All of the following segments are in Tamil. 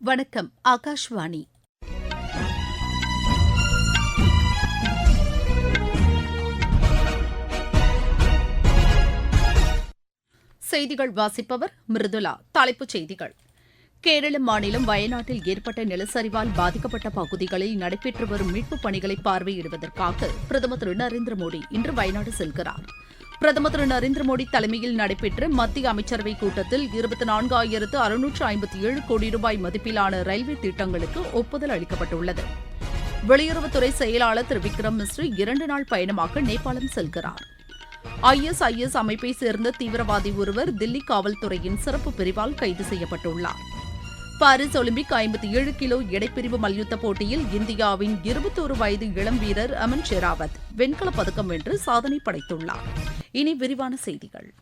வணக்கம் ஆகாஷ்வாணி. செய்திகள் வாசிப்பவர் மிருதுலா தலைப்புச் செய்திகள். கேரள மாநிலம் வயநாட்டில் ஏற்பட்ட நிலச்சரிவால் பாதிக்கப்பட்ட பகுதிகளில் நடைபெற்று வரும் மீட்புப் பணிகளை பார்வையிடுவதற்காக பிரதமர் திரு நரேந்திர மோடி இன்று வயநாடு செல்கிறார். பிரதமர் திரு நரேந்திர மோடி தலைமையில் நடைபெற்ற மத்திய அமைச்சரவைக் கூட்டத்தில் இருபத்தி நான்காயிரத்து அறுநூற்று ஐம்பத்தி ஏழு கோடி ரூபாய் மதிப்பிலான ரயில்வே திட்டங்களுக்கு ஒப்புதல் அளிக்கப்பட்டுள்ளது. வெளியுறவுத்துறை செயலாளர் திரு விக்ரம் மிஸ்ரி இரண்டு நாள் பயணமாக நேபாளம் செல்கிறார். ஐஎஸ்ஐஎஸ் அமைப்பை சேர்ந்த தீவிரவாதி ஒருவர் தில்லி காவல்துறையின் சிறப்பு பிரிவால் கைது செய்யப்பட்டுள்ளார். பாரிஸ் ஒலிம்பிக் ஐம்பத்தி ஏழு கிலோ எடைப்பிரிவு மல்யுத்த போட்டியில் இந்தியாவின் இருபத்தோரு வயது இளம் வீரர் அமன் ஷெராவத் வெண்கலப் பதக்கம் வென்று சாதனை படைத்துள்ளார். இனி விரிவான செய்திகள்.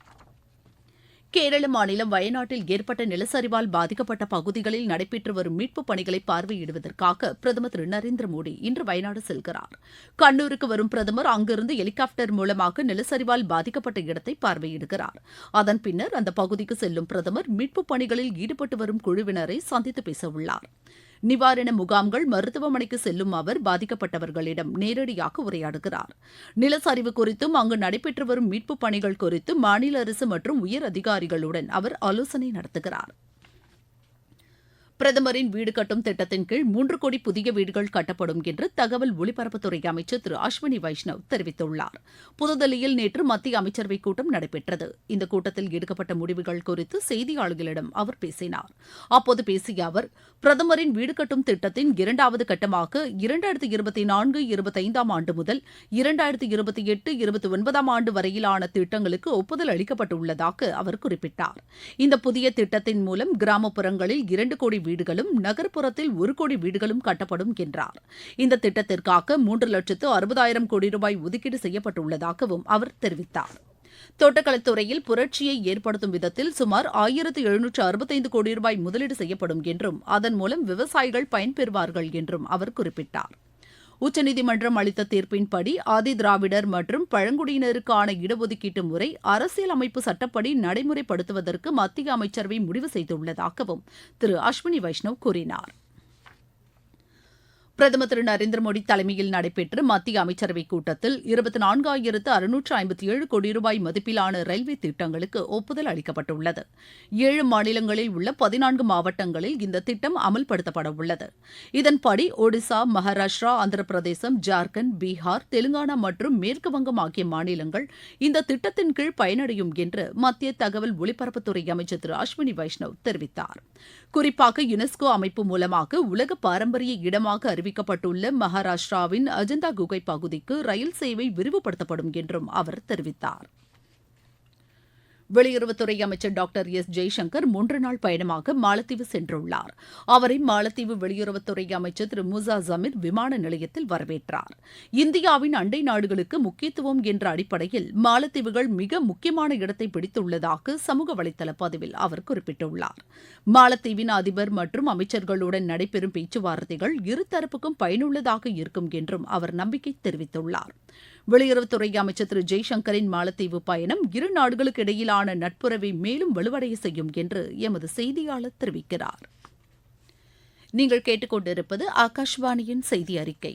கேரள மாநிலம் வயநாட்டில் ஏற்பட்ட நிலச்சரிவால் பாதிக்கப்பட்ட பகுதிகளில் நடைபெற்று வரும் மீட்புப் பணிகளை பார்வையிடுவதற்காக பிரதமர் திரு நரேந்திர மோடி இன்று வயநாடு செல்கிறார். கண்ணூருக்கு வரும் பிரதமர் அங்கிருந்து ஹெலிகாப்டர் மூலமாக நிலச்சரிவால் பாதிக்கப்பட்ட இடத்தை பார்வையிடுகிறார். அதன் பின்னர் அந்த பகுதிக்கு செல்லும் பிரதமர் மீட்புப் பணிகளில் ஈடுபட்டு வரும் குழுவினரை சந்தித்து பேசவுள்ளார். நிவாரண முகாம்கள் மருத்துவமனைக்கு செல்லும் அவர் பாதிக்கப்பட்டவர்களிடம் நேரடியாக உரையாடுகிறார். நிலச்சரிவு குறித்தும் அங்கு நடைபெற்று வரும் மீட்புப் பணிகள் குறித்தும் மாநில அரசு மற்றும் உயர் அதிகாரிகளுடன் அவர் ஆலோசனை நடத்துகிறார். பிரதமரின் வீடு கட்டும் திட்டத்தின் கீழ் மூன்று கோடி புதிய வீடுகள் கட்டப்படும் என்று தகவல் ஒலிபரப்புத்துறை அமைச்சர் திரு அஸ்வினி வைஷ்ணவ் தெரிவித்துள்ளார். புதுதில்லியில் நேற்று மத்திய அமைச்சரவைக் கூட்டம் நடைபெற்றது. இந்த கூட்டத்தில் எடுக்கப்பட்ட முடிவுகள் குறித்து செய்தியாளர்களிடம் அவர் பேசினார். அப்போது பேசிய அவர் பிரதமரின் வீடு கட்டும் திட்டத்தின் இரண்டாவது கட்டமாக இரண்டாயிரத்து இருபத்தி நான்கு இருபத்தைந்தாம் ஆண்டு முதல் இரண்டாயிரத்து இருபத்தி எட்டு இருபத்தி ஒன்பதாம் ஆண்டு வரையிலான திட்டங்களுக்கு ஒப்புதல் அளிக்கப்பட்டுள்ளதாக அவர் குறிப்பிட்டார். இந்த புதிய திட்டத்தின் மூலம் கிராமப்புறங்களில் இரண்டு கோடி வீடுகளும் நகர்ப்புறத்தில் ஒரு கோடி வீடுகளும் கட்டப்படும் என்றார். இந்த திட்டத்திற்காக மூன்று லட்சத்து அறுபதாயிரம் கோடி ரூபாய் ஒதுக்கீடு செய்யப்பட்டுள்ளதாகவும் அவர் தெரிவித்தார். தோட்டக்கலைத்துறையில் புரட்சியை ஏற்படுத்தும் விதத்தில் சுமார் ஆயிரத்து எழுநூற்று அறுபத்தைந்து கோடி ரூபாய் முதலீடு செய்யப்படும் என்றும் அதன் மூலம் விவசாயிகள் பயன்பெறுவார்கள் என்றும் அவர் குறிப்பிட்டார். உச்சநீதிமன்றம் அளித்த தீர்ப்பின்படி ஆதி திராவிடர் மற்றும் பழங்குடியினருக்கான இடஒதுக்கீட்டு முறை அரசியல் அமைப்பு சட்டப்படி நடைமுறைப்படுத்துவதற்கு மத்திய அமைச்சரவை முடிவு செய்துள்ளதாகவும் திரு அஸ்வினி வைஷ்ணவ் கூறினார். பிரதமர் திரு நரேந்திர மோடி தலைமையில் நடைபெற்ற மத்திய அமைச்சரவைக் கூட்டத்தில் இருபத்தி நான்காயிரத்து அறுநூற்று ஐம்பத்தி ஏழு கோடி ரூபாய் மதிப்பிலான ரயில்வே திட்டங்களுக்கு ஒப்புதல் அளிக்கப்பட்டுள்ளது. ஏழு மாநிலங்களில் உள்ள பதினான்கு மாவட்டங்களில் இந்த திட்டம் அமல்படுத்தப்பட உள்ளது இதன்படி ஒடிசா மகாராஷ்டிரா ஆந்திர பிரதேசம் ஜார்க்கண்ட் பீகார் தெலுங்கானா மற்றும் மேற்கு வங்கம் ஆகிய மாநிலங்கள் இந்த திட்டத்தின் கீழ் பயனடையும் என்று மத்திய தகவல் ஒலிபரப்புத்துறை அமைச்சர் திரு அஸ்வினி வைஷ்ணவ் தெரிவித்தார். குறிப்பாக யுனெஸ்கோ அமைப்பு மூலமாக உலக பாரம்பரிய இடமாக அறிவி அறிவிக்கப்பட்டுள்ள மகாராஷ்டிராவின் அஜந்தா குகை பகுதிக்கு ரயில் சேவை விரிவுபடுத்தப்படும் என்றும் அவர் தெரிவித்தார். வெளியுறவுத்துறை அமைச்சர் டாக்டர் எஸ் ஜெய்சங்கர் மூன்று நாள் பயணமாக மாலத்தீவு சென்றுள்ளார். அவரை மாலத்தீவு வெளியுறவுத்துறை அமைச்சர் திரு முசா ஜமீர் விமான நிலையத்தில் வரவேற்றார். இந்தியாவின் அண்டை நாடுகளுக்கு முக்கியத்துவம் என்ற அடிப்படையில் மாலத்தீவுகள் மிக முக்கியமான இடத்தை பிடித்துள்ளதாக சமூக வலைதள பதிவில் அவர் குறிப்பிட்டுள்ளார். மாலத்தீவின் அதிபர் மற்றும் அமைச்சர்களுடன் நடைபெறும் பேச்சுவார்த்தைகள் இருதரப்புக்கும் பயனுள்ளதாக இருக்கும் என்றும் அவர் நம்பிக்கை தெரிவித்துள்ளார். வெளியுறவுத்துறை அமைச்சர் திரு ஜெய்சங்கரின் மாலத்தீவு பயணம் இரு நாடுகளுக்கு இடையிலான நட்புறவை மேலும் வலுவடைய செய்யும் என்று எமது செய்தியாளர் தெரிவிக்கிறார். நீங்கள் கேட்டுக்கொண்டிருப்பது ஆகாஷ்வாணியின் செய்தி அறிக்கை.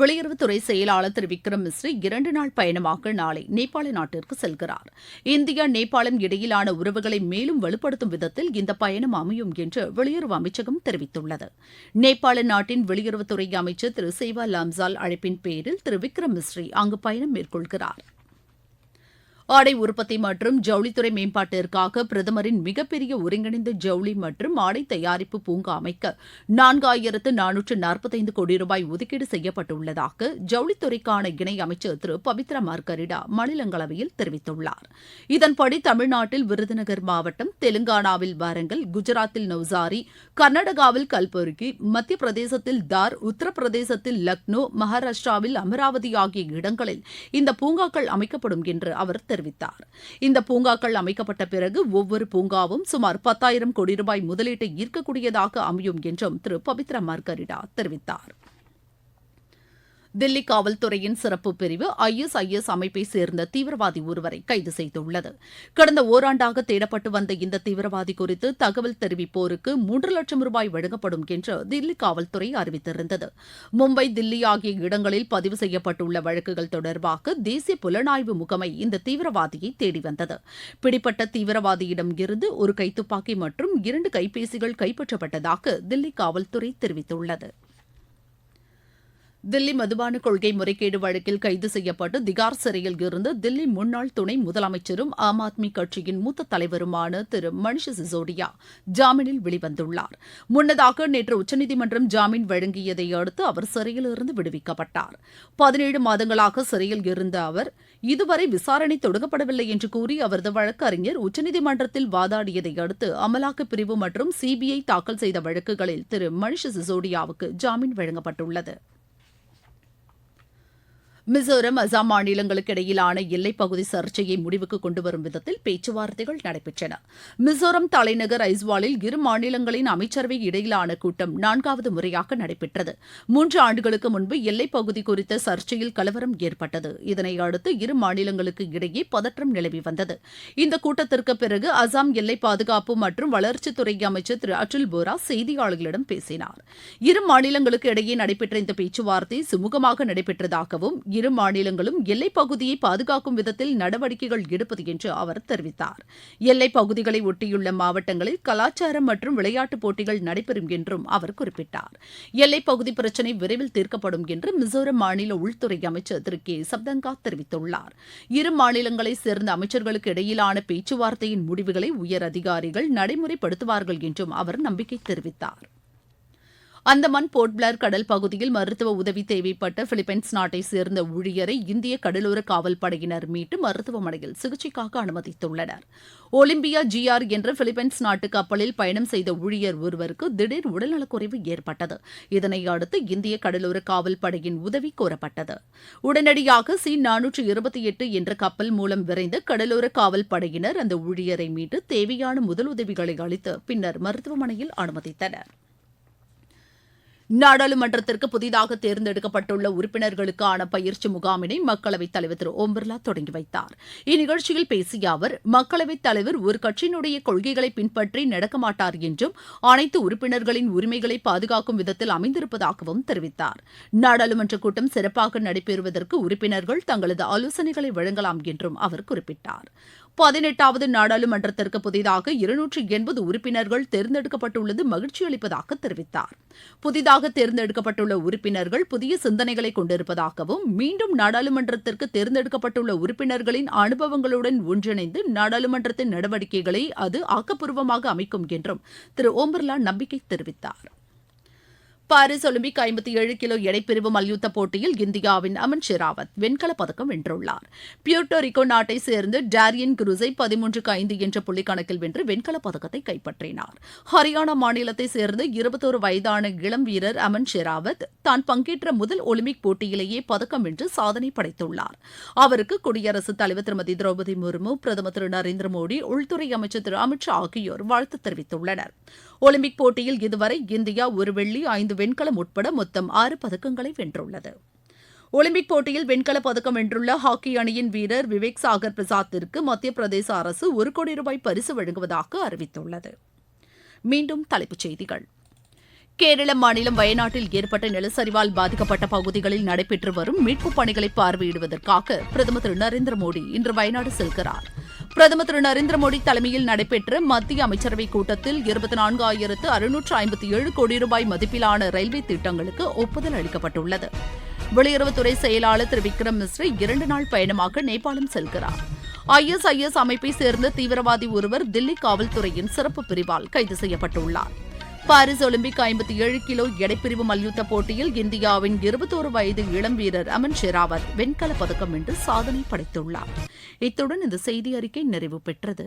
வெளியுறவுத்துறை செயலாளர் திரு விக்ரம் மிஸ்ரி இரண்டு நாள் பயணமாக நாளை நேபாள நாட்டிற்கு செல்கிறார். இந்தியா நேபாளம் இடையிலான உறவுகளை மேலும் வலுப்படுத்தும் விதத்தில் இந்த பயணம் அமையும் என்று வெளியுறவு அமைச்சகம் தெரிவித்துள்ளது. நேபாள நாட்டின் வெளியுறவுத்துறை அமைச்சர் திரு சேவா லாம்சால் அழைப்பின் பேரில் திரு விக்ரம் மிஸ்ரி அங்கு பயணம் மேற்கொள்கிறார். ஆடை உற்பத்தி மற்றும் ஜவுளித்துறை மேம்பாட்டிற்காக பிரதமரின் மிகப்பெரிய ஒருங்கிணைந்த ஜவுளி மற்றும் ஆடை தயாரிப்பு பூங்கா அமைக்க நான்காயிரத்து நானூற்று நாற்பத்தைந்து கோடி ரூபாய் ஒதுக்கீடு செய்யப்பட்டுள்ளதாக ஜவுளித்துறைக்கான இணை அமைச்சர் திரு பவித்ரா மார்கரிடா மாநிலங்களவையில் தெரிவித்துள்ளார். இதன்படி தமிழ்நாட்டில் விருதுநகர் மாவட்டம் தெலுங்கானாவில் வாரங்கல் குஜராத்தில் நவ்சாரி கர்நாடகாவில் கல்புர்கி மத்திய பிரதேசத்தில் தார் உத்தரப்பிரதேசத்தில் லக்னோ மகாராஷ்டிராவில் அமராவதி ஆகிய இடங்களில் இந்த பூங்காக்கள் அமைக்கப்படும் என்று அவர் தெரிவித்தார். இந்த பூங்காக்கள் அமைக்கப்பட்ட பிறகு ஒவ்வொரு பூங்காவும் சுமார் பத்தாயிரம் கோடி ரூபாய் முதலீட்டை ஈர்க்கக்கூடியதாக அமையும் என்றும் திரு பவித்ரா மார்கரிடா தெரிவித்தார். தில்லி காவல்துறையின் சிறப்பு பிரிவு ஐஎஸ்ஐஎஸ் அமைப்பை சேர்ந்த தீவிரவாதி ஒருவரை கைது செய்துள்ளது. கடந்த ஓராண்டாக தேடப்பட்டு வந்த இந்த தீவிரவாதி குறித்து தகவல் தெரிவிப்போருக்கு மூன்று லட்சம் ரூபாய் வழங்கப்படும் என்று தில்லி காவல்துறை அறிவித்திருந்தது. மும்பை தில்லி ஆகிய இடங்களில் பதிவு செய்யப்பட்டுள்ள வழக்குகள் தொடர்பாக தேசிய புலனாய்வு முகமை இந்த தீவிரவாதியை தேடி வந்தது. பிடிப்பட்ட தீவிரவாதியிடம் இருந்து ஒரு கைத்துப்பாக்கி மற்றும் இரண்டு கைபேசிகள் கைப்பற்றப்பட்டதாக தில்லி காவல்துறை தெரிவித்துள்ளது. தில்லி மதுபான கொள்கை முறைகேடு வழக்கில் கைது செய்யப்பட்டு திகார் சிறையில் இருந்து தில்லி முன்னாள் துணை முதலமைச்சரும் ஆம் ஆத்மி கட்சியின் மூத்த தலைவருமான திரு மணிஷ் சிசோடியா ஜாமீனில் வெளிவந்துள்ளார். முன்னதாக நேற்று உச்சநீதிமன்றம் ஜாமீன் வழங்கியதை அடுத்து அவர் சிறையிலிருந்து விடுவிக்கப்பட்டார். பதினேழு மாதங்களாக சிறையில் இருந்த அவர் இதுவரை விசாரணை தொடங்கப்படவில்லை என்று கூறி அவரது வழக்கறிஞர் உச்சநீதிமன்றத்தில் வாதாடியதை அடுத்து அமலாக்கப் பிரிவு மற்றும் சிபிஐ தாக்கல் செய்த வழக்குகளில் திரு மணிஷ் சிசோடியாவுக்கு ஜாமீன் வழங்கப்பட்டுள்ளது. மிசோரம் அசாம் மாநிலங்களுக்கு இடையிலான எல்லைப்பகுதி சர்ச்சையை முடிவுக்கு கொண்டுவரும் விதத்தில் பேச்சுவார்த்தைகள் நடைபெற்றன. மிசோரம் தலைநகர் ஐஸ்வாலில் இரு மாநிலங்களின் அமைச்சரவை இடையிலான கூட்டம் நான்காவது முறையாக நடைபெற்றது. மூன்று ஆண்டுகளுக்கு முன்பு எல்லைப்பகுதி குறித்த சர்ச்சையில் கலவரம் ஏற்பட்டது. இதனை அடுத்து இரு மாநிலங்களுக்கு இடையே பதற்றம் நிலவி வந்தது. இந்த கூட்டத்திற்கு பிறகு அசாம் எல்லை பாதுகாப்பு மற்றும் வளர்ச்சித்துறை அமைச்சர் திரு அட்டுல் போரா செய்தியாளர்களிடம் பேசினார். இரு மாநிலங்களுக்கு இடையே நடைபெற்ற இந்த பேச்சுவார்த்தை சுமூகமாக நடைபெற்றதாகவும் இரு மாநிலங்களும் எல்லைப் பகுதியை பாதுகாக்கும் விதத்தில் நடவடிக்கைகள் எடுப்பது என்று அவர் தெரிவித்தார். எல்லைப் பகுதிகளை ஒட்டியுள்ள மாவட்டங்களில் கலாச்சாரம் மற்றும் விளையாட்டுப் போட்டிகள் நடைபெறும் என்றும் அவர் குறிப்பிட்டார். எல்லைப் பகுதி பிரச்சினை விரைவில் தீர்க்கப்படும் என்று மிசோரம் மாநில உள்துறை அமைச்சர் திரு. கே. சப்தங்கா தெரிவித்துள்ளார். இரு மாநிலங்களைச் சேர்ந்த அமைச்சர்களுக்கு இடையிலான பேச்சுவார்த்தையின் முடிவுகளை உயர் அதிகாரிகள் நடைமுறைப்படுத்துவார்கள் என்றும் அவர் நம்பிக்கை தெரிவித்தார். அந்தமான் போர்ட்பிளேர் கடல் பகுதியில் மருத்துவ உதவி தேவைப்பட்ட பிலிப்பைன்ஸ் நாட்டை சேர்ந்த ஊழியரை இந்திய கடலோர காவல் படையினர் மீட்டு மருத்துவமனையில் சிகிச்சைக்காக அனுமதித்துள்ளனர். ஒலிம்பியா ஜிஆர் என்ற பிலிப்பைன்ஸ் நாட்டு கப்பலில் பயணம் செய்த ஊழியர் ஒருவருக்கு திடீர் உடல்நலக்குறைவு ஏற்பட்டது. இதனை அடுத்து இந்திய கடலோர காவல் படையின் உதவி கோரப்பட்டது. உடனடியாக சி நானூற்று இருபத்தி எட்டு என்ற கப்பல் மூலம் விரைந்த கடலோர காவல் படையினர் அந்த ஊழியரை மீட்டு தேவையான முதலுதவிகளை அளித்து பின்னர் மருத்துவமனையில் அனுமதித்தனர். நாடாளுமன்றத்திற்கு புதிதாக தேர்ந்தெடுக்கப்பட்டுள்ள உறுப்பினர்களுக்கான பயிற்சி முகாமினை மக்களவைத் தலைவர் திரு ஓம் பிர்லா தொடங்கி வைத்தார். இந்நிகழ்ச்சியில் பேசிய அவர் மக்களவைத் தலைவர் ஒரு கட்சியினுடைய கொள்கைகளை பின்பற்றி நடக்க மாட்டார் என்றும் அனைத்து உறுப்பினர்களின் உரிமைகளை பாதுகாக்கும் விதத்தில் அமைந்திருப்பதாகவும் தெரிவித்தார். நாடாளுமன்ற கூட்டம் சிறப்பாக நடைபெறுவதற்கு உறுப்பினர்கள் தங்களது ஆலோசனைகளை வழங்கலாம் என்றும் அவர் குறிப்பிட்டார். பதினெட்டாவது நாடாளுமன்றத்திற்கு புதிதாக இருநூற்று எண்பது உறுப்பினர்கள் தேர்ந்தெடுக்கப்பட்டுள்ளது மகிழ்ச்சி அளிப்பதாக தெரிவித்தார். புதிதாக தேர்ந்தெடுக்கப்பட்டுள்ள உறுப்பினர்கள் புதிய சிந்தனைகளை கொண்டிருப்பதாகவும் மீண்டும் நாடாளுமன்றத்திற்கு தேர்ந்தெடுக்கப்பட்டுள்ள உறுப்பினர்களின் அனுபவங்களுடன் ஒன்றிணைந்து நாடாளுமன்றத்தின் நடவடிக்கைகளை அது ஆக்கப்பூர்வமாக அமைக்கும் என்றும் திரு ஓம் பிர்லா நம்பிக்கை தெரிவித்தார். பாரிஸ் ஒலிம்பிக் ஐம்பத்தி ஏழு கிலோ எடைப்பிரிவு மல்யுத்த போட்டியில் இந்தியாவின் அமன் ஷெராவத் வெண்கலப் பதக்கம் வென்றுள்ளார். பியூட்டோரிக்கோ நாட்டை சேர்ந்து டேரியன் குருஸை பதிமூன்றுக்கு ஐந்து என்ற புள்ளிக்கணக்கில் வென்று வெண்கலப் பதக்கத்தை கைப்பற்றினார். ஹரியானா மாநிலத்தை சேர்ந்த இருபத்தோரு வயதான இளம் வீரர் அமன் ஷெராவத் தான் பங்கேற்ற முதல் ஒலிம்பிக் போட்டியிலேயே பதக்கம் வென்று சாதனை படைத்துள்ளார். அவருக்கு குடியரசுத் தலைவர் திருமதி திரௌபதி முர்மு பிரதமர் திரு நரேந்திர மோடி உள்துறை அமைச்சர் திரு அமித் ஷா ஆகியோர் வாழ்த்து தெரிவித்துள்ளனர். ஒலிம்பிக் போட்டியில் இதுவரை இந்தியா ஒரு வெள்ளி ஐந்து வெண்கலம் உட்பட மொத்தம் ஆறு பதக்கங்களை வென்றுள்ளது. ஒலிம்பிக் போட்டியில் வெண்கலப் பதக்கம் வென்றுள்ள ஹாக்கி அணியின் வீரர் விவேக் சாகர் பிரசாத்திற்கு மத்திய பிரதேச அரசு ஒரு கோடி ரூபாய் பரிசு வழங்குவதாக அறிவித்துள்ளது. மீண்டும் தலைப்புச் செய்திகள். கேரள மாநிலம் வயநாட்டில் ஏற்பட்ட நிலச்சரிவால் பாதிக்கப்பட்ட பகுதிகளில் நடைபெற்று வரும் மீட்புப் பணிகளை பார்வையிடுவதற்காக பிரதமர் திரு நரேந்திர மோடி இன்று வயநாடு செல்கிறார். பிரதமர் திரு நரேந்திர மோடி தலைமையில் நடைபெற்ற மத்திய அமைச்சரவைக் கூட்டத்தில் இருபத்தி நான்காயிரத்து அறுநூற்று ஐம்பத்தி ஏழு கோடி ரூபாய் மதிப்பிலான ரயில்வே திட்டங்களுக்கு ஒப்புதல் அளிக்கப்பட்டுள்ளது. வெளியுறவுத்துறை செயலாளர் திரு விக்ரம் மிஸ்ரி இரண்டு நாள் பயணமாக நேபாளம் செல்கிறார். ஐஎஸ்ஐஎஸ் அமைப்பை சேர்ந்த தீவிரவாதி ஒருவர் தில்லி காவல்துறையின் சிறப்பு பிரிவால் கைது செய்யப்பட்டுள்ளார். பாரிஸ் ஒலிம்பிக் ஐம்பத்தி ஏழு கிலோ எடைப்பிரிவு மல்யுத்த போட்டியில் இந்தியாவின் இருபத்தோரு வயது இளம் வீரர் அமன் ஷெராவத் வெண்கலப் பதக்கம் வென்று சாதனை படைத்துள்ளார். இத்துடன் இந்த செய்தி அறிக்கை நிறைவு பெற்றது.